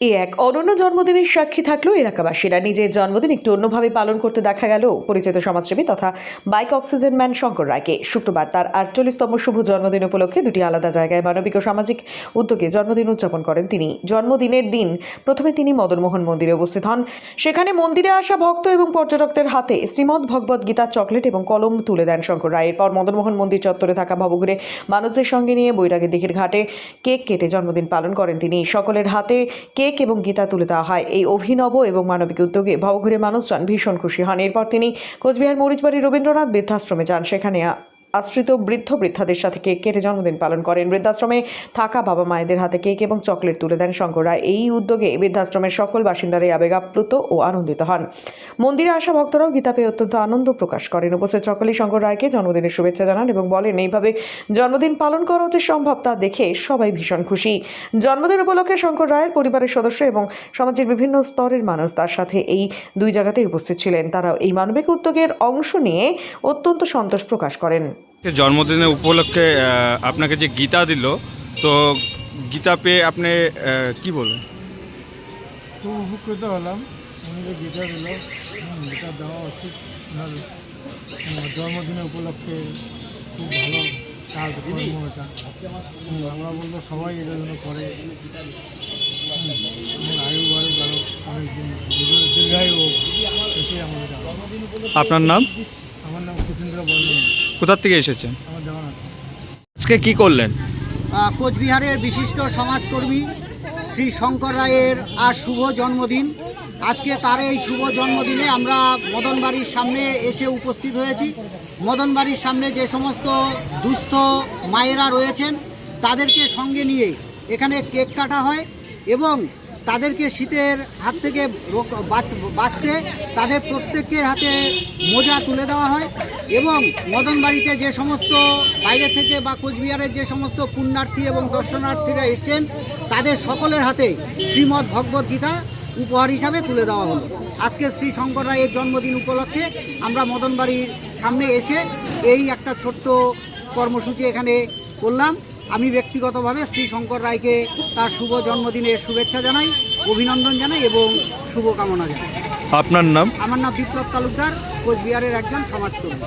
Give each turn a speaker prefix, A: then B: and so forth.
A: এ এক অনন্য জন্মদিনের সাক্ষী থাকলেও এলাকাবাসীরা। নিজের জন্মদিন একটু অন্যভাবে পালন করতে দেখা গেল পরিচিত সমাজসেবী তথা বাইক অক্সিজেন ম্যান শঙ্কর রায়কে। শুক্রবার তার আটচল্লিশতম শুভ জন্মদিন উপলক্ষে দুটি আলাদা জায়গায় মানবিক ও সামাজিক উদ্যোগে জন্মদিন উদযাপন করেন তিনি। জন্মদিনের দিন প্রথমে তিনি মদনমোহন মন্দিরে উপস্থিত হন। সেখানে মন্দিরে আসা ভক্ত এবং পর্যটকদের হাতে শ্রীমদ্ ভগবত গীতা, চকলেট এবং কলম তুলে দেন শঙ্কর রায়। এরপর মদনমোহন মন্দির চত্বরে থাকা ভবঘুরে মানুষদের সঙ্গে নিয়ে বৈরাগী দিঘির ঘাটে কেক কেটে জন্মদিন পালন করেন তিনি। সকলের হাতে কেক এবং গীতা তুলে দেওয়া হয়। এই অভিনব এবং মানবিক উদ্যোগে ভবঘুরে মানুষজন ভীষণ খুশি হন। এরপর তিনি কোচবিহার মরিচবাড়ি রবীন্দ্রনাথ বৃদ্ধাশ্রমে যান। সেখানে আশ্রিত বৃদ্ধ বৃদ্ধাদের সাথে কেক কেটে জন্মদিন পালন করেন। বৃদ্ধাশ্রমে থাকা বাবা মায়েদের হাতে কেক এবং চকলেট তুলে দেন শঙ্কর রায়। এই উদ্যোগে বৃদ্ধাশ্রমের সকল বাসিন্দারাই আবেগাপ্লুত ও আনন্দিত হন। মন্দিরে আসা ভক্তরাও গীতা পেয়ে অত্যন্ত আনন্দ প্রকাশ করেন। উপস্থিত সকলেই শঙ্কর রায়কে জন্মদিনের শুভেচ্ছা জানান এবং বলেন, এইভাবে জন্মদিন পালন করা যে সম্ভব তা দেখে সবাই ভীষণ খুশি। জন্মদিন উপলক্ষে শঙ্কর রায়ের পরিবারের সদস্য এবং সমাজের বিভিন্ন স্তরের মানুষ তার সাথে এই দুই জায়গাতেই উপস্থিত ছিলেন। তারা এই মানবিক উদ্যোগের অংশ নিয়ে অত্যন্ত সন্তোষ প্রকাশ করেন।
B: জন্মদিনের উপলক্ষে আপনাকে যে গীতা দিল তো গীতা পেয়ে আপনি কি বলবেন
C: খুব উপকৃত হলাম। উনি যে গীতা দিল গীতা দেওয়া উচিত। ওনার জন্মদিনের উপলক্ষে খুব ভালো কাজ কর্ম এটা আমরা বলব সবাই এটা যেন করে। আয়ু বাড়ে অনেক দীর্ঘায়ু হোক এটাই আমাদের
B: আপনার নাম? কোথার থেকে এসেছেন? আজকে কি করলেন?
D: কোচবিহারের বিশিষ্ট সমাজকর্মী শ্রী শঙ্কর রায়ের আর শুভ জন্মদিন। আজকে তার এই শুভ জন্মদিনে আমরা মদনবাড়ির সামনে এসে উপস্থিত হয়েছি। মদনবাড়ির সামনে যে সমস্ত দুস্থ মায়েরা রয়েছেন, তাদেরকে সঙ্গে নিয়ে এখানে কেক কাটা হয় এবং তাদেরকে শীতের হাত থেকে বাঁচ- বাঁচতে তাদের প্রত্যেকের হাতে মোজা তুলে দেওয়া হয় এবং মদনবাড়িতে যে সমস্ত বাইরে থেকে বা কোচবিহারের যে সমস্ত পুণ্যার্থী এবং দর্শনার্থীরা এসছেন, তাদের সকলের হাতে শ্রীমদ্ ভগবত গীতা উপহার হিসাবে তুলে দেওয়া হলো। আজকে শ্রী শঙ্কর রায়ের জন্মদিন উপলক্ষে আমরা মদনবাড়ির সামনে এসে এই একটা ছোট্ট কর্মসূচি এখানে করলাম। আমি ব্যক্তিগতভাবে শ্রী শঙ্কর রায়কে তার শুভ জন্মদিনে শুভেচ্ছা জানাই অভিনন্দন জানাই এবং শুভকামনা জানাই।
B: আপনার নাম?
D: আমার নাম বিপ্লব তালুকদার কোচবিহারের একজন সমাজকর্মী।